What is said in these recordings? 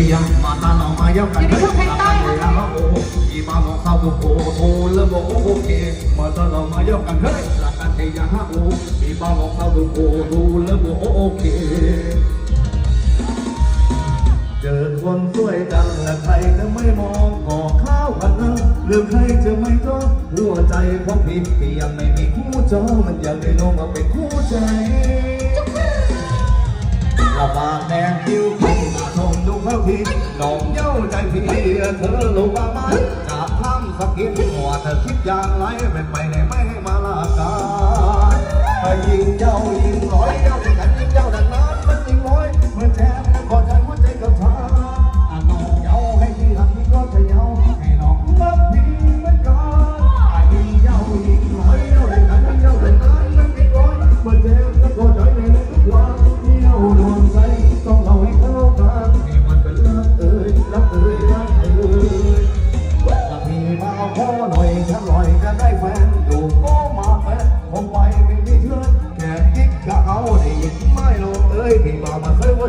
ยยะมาตาหนอมายะกันเลยตาเลยลโอ้ยีมาหนอข้าวโพโทเลิมบอกโอเคมาตาหนอมายะกันเฮ้ยละกันเลยยะโอ้ยีมาหนอข้าวโพโทเลิมบอกโอเคเจอคนสวยดังและใครจะไม่มองขอข้าวกันนะหรือใครจะไม่ต้องหัวใจของพี่พี่ยังไม่มีคู่จอมันอยากได้น้องมาเป็นคู่ใจระบาดแดง thì nón nhau chạy thì thơ lô ba ba.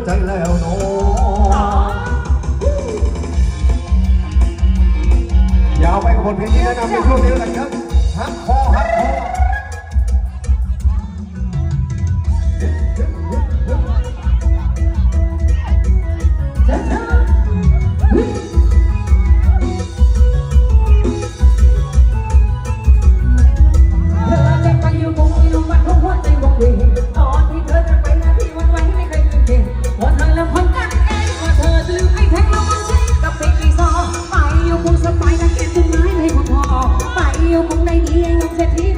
ใจแล้วน้องยาไปคนเพียงนี้นะนำไปช่วงนี้แล้วกันครับ Sandra